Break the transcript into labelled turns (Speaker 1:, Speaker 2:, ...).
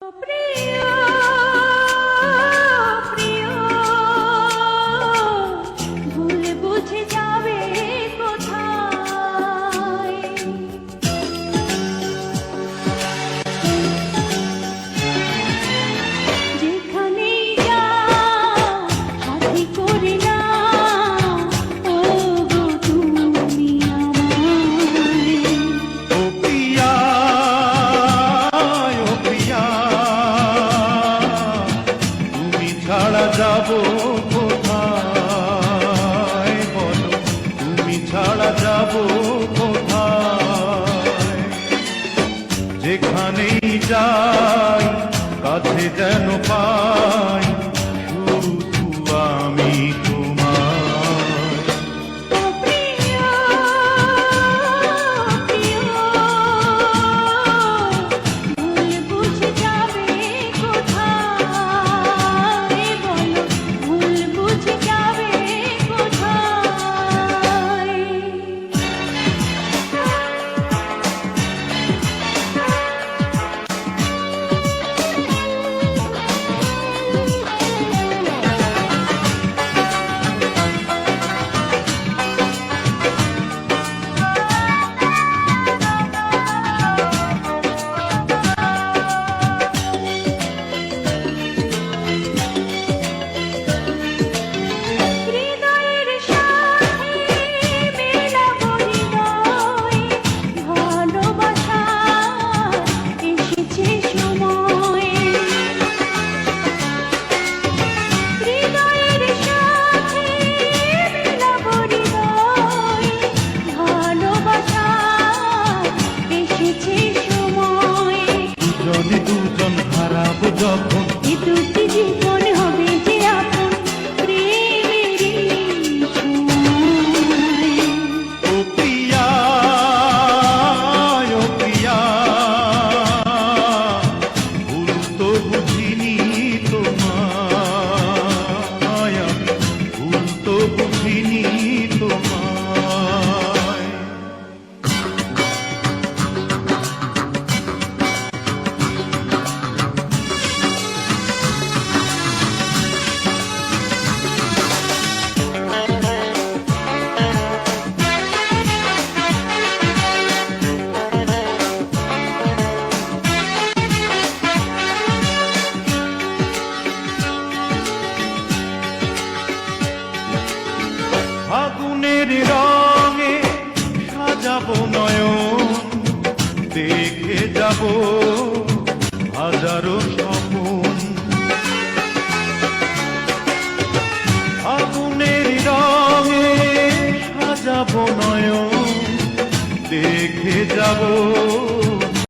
Speaker 1: Obrigado. যেখানেই
Speaker 2: যাই কাছে যেন পাই to প্রেমের রঙে সাজাবো নয়ন দেখে যাব হাজারো স্বপন। আগুনের রঙে সাজাবো নয়ন দেখে যাব